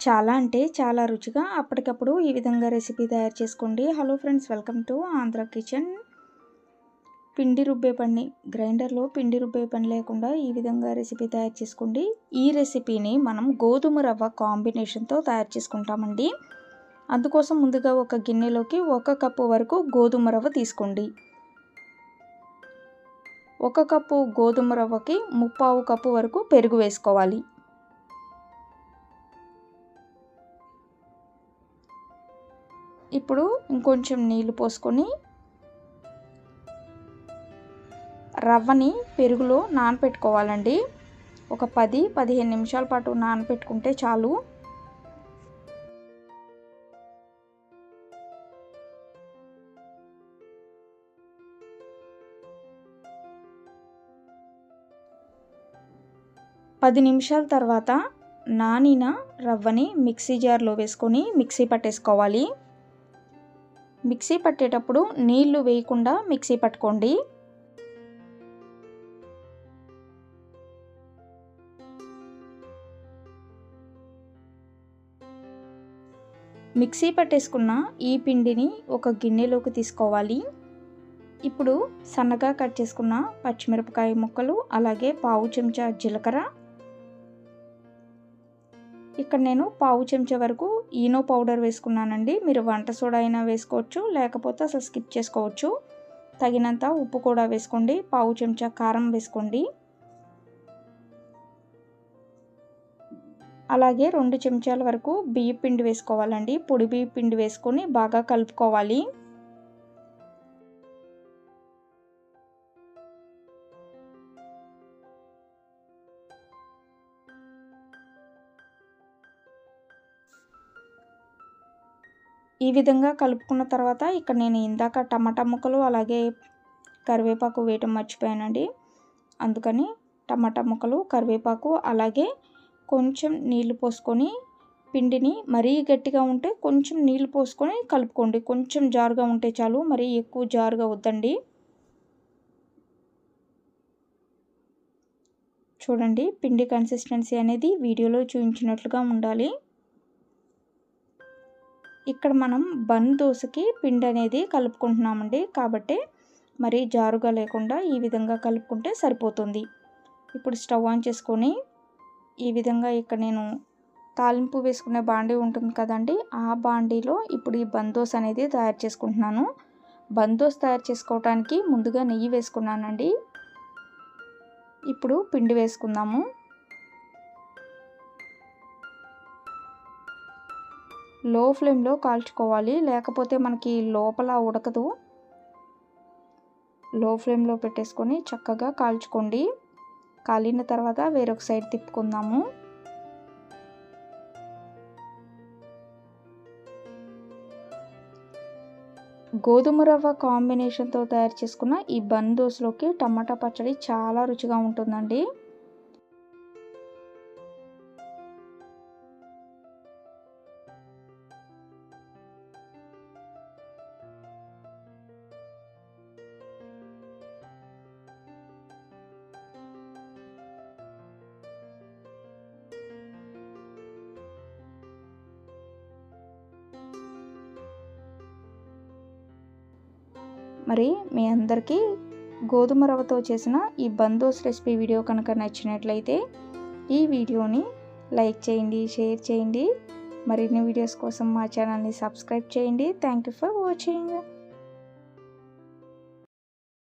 చాలా అంటే చాలా రుచిగా అప్పటికప్పుడు ఈ విధంగా రెసిపీ తయారు చేసుకోండి. Hello friends welcome to Andhra kitchen పిండి రుబ్బే పని గ్రైండర్లో పిండి రుబ్బే పని లేకుండా ఈ విధంగా రెసిపీ తయారు చేసుకోండి. ఈ రెసిపీని మనం గోధుమ రవ్వ కాంబినేషన్తో తయారు చేసుకుంటామండి. అందుకోసం ముందుగా ఒక గిన్నెలోకి ఒక కప్పు వరకు గోధుమ రవ్వ తీసుకోండి. ఒక కప్పు గోధుమ రవ్వకి ముప్పావు కప్పు వరకు పెరుగు వేసుకోవాలి. ఇప్పుడు ఇంకొంచెం నీళ్ళు పోసుకొని రవ్వని పెరుగులో నానపెట్టుకోవాలండి. ఒక పది పదిహేను నిమిషాల పాటు నానపెట్టుకుంటే చాలు. పది నిమిషాల తర్వాత నానిన రవ్వని మిక్సీ జార్లో వేసుకొని మిక్సీ పట్టేసుకోవాలి. మిక్సీ పట్టేటప్పుడు నీళ్ళు వేయకుండా మిక్సీ పట్టుకోండి. మిక్సీ పట్టేసుకున్న ఈ పిండిని ఒక గిన్నెలోకి తీసుకోవాలి. ఇప్పుడు సన్నగా కట్ చేసుకున్న పచ్చిమిరపకాయ ముక్కలు అలాగే పావు చెంచా జీలకర్ర ఇక్కడ నేను పావు చెంచా వరకు ఈనో పౌడర్ వేసుకున్నానండి. మీరు వంట సోడా అయినా వేసుకోవచ్చు లేకపోతే అసలు స్కిప్ చేసుకోవచ్చు. తగినంత ఉప్పు కూడా వేసుకోండి పావు చెంచా కారం వేసుకోండి. అలాగే రెండు చెంచాల వరకు బియ్య పిండి వేసుకోవాలండి. పొడి బియ్య పిండి వేసుకొని బాగా కలుపుకోవాలి. ఈ విధంగా కలుపుకున్న తర్వాత ఇక్కడ నేను ఇందాక టమాటా ముక్కలు అలాగే కరివేపాకు వేయటం మర్చిపోయానండి. అందుకని టమాటా ముక్కలు కరివేపాకు అలాగే కొంచెం నీళ్ళు పోసుకొని పిండిని మరీ గట్టిగా ఉంటే కొంచెం నీళ్ళు పోసుకొని కలుపుకోండి. కొంచెం జారుగా ఉంటే చాలు మరీ ఎక్కువ జారుగా వద్దండి. చూడండి పిండి కన్సిస్టెన్సీ అనేది వీడియోలో చూపించినట్లుగా ఉండాలి. ఇక్కడ మనం బన్ దోశకి పిండి అనేది కలుపుకుంటున్నామండి. కాబట్టి మరి జారుగా లేకుండా ఈ విధంగా కలుపుకుంటే సరిపోతుంది. ఇప్పుడు స్టవ్ ఆన్ చేసుకొని ఈ విధంగా ఇక్కడ నేను తాలింపు వేసుకునే బాండీ ఉంటుంది కదండి. ఆ బాండీలో ఇప్పుడు ఈ బందోస్ అనేది తయారు చేసుకుంటున్నాను. బందోస్ తయారు చేసుకోవడానికి ముందుగా నెయ్యి వేసుకున్నానండి. ఇప్పుడు పిండి వేసుకుందాము. లో ఫ్లేమ్లో కాల్చుకోవాలి. లేకపోతే మనకి లోపల ఉడకదు. లో ఫ్లేమ్లో పెట్టేసుకొని చక్కగా కాల్చుకోండి. కాలిన తర్వాత వేరొక సైడ్ తిప్పుకుందాము. గోధుమ రవ్వ కాంబినేషన్తో తయారు చేసుకున్న ఈ బన్ దోశలోకి టమాటా పచ్చడి చాలా రుచిగా ఉంటుందండి. మరి మీ అందరికీ గోధుమ రవ్వతో చేసిన ఈ బందోస్ రెసిపీ వీడియో కనుక నచ్చినట్లయితే ఈ వీడియోని లైక్ చేయండి షేర్ చేయండి. మరిన్ని వీడియోస్ కోసం మా ఛానల్ని సబ్స్క్రైబ్ చేయండి. Thank you for watching.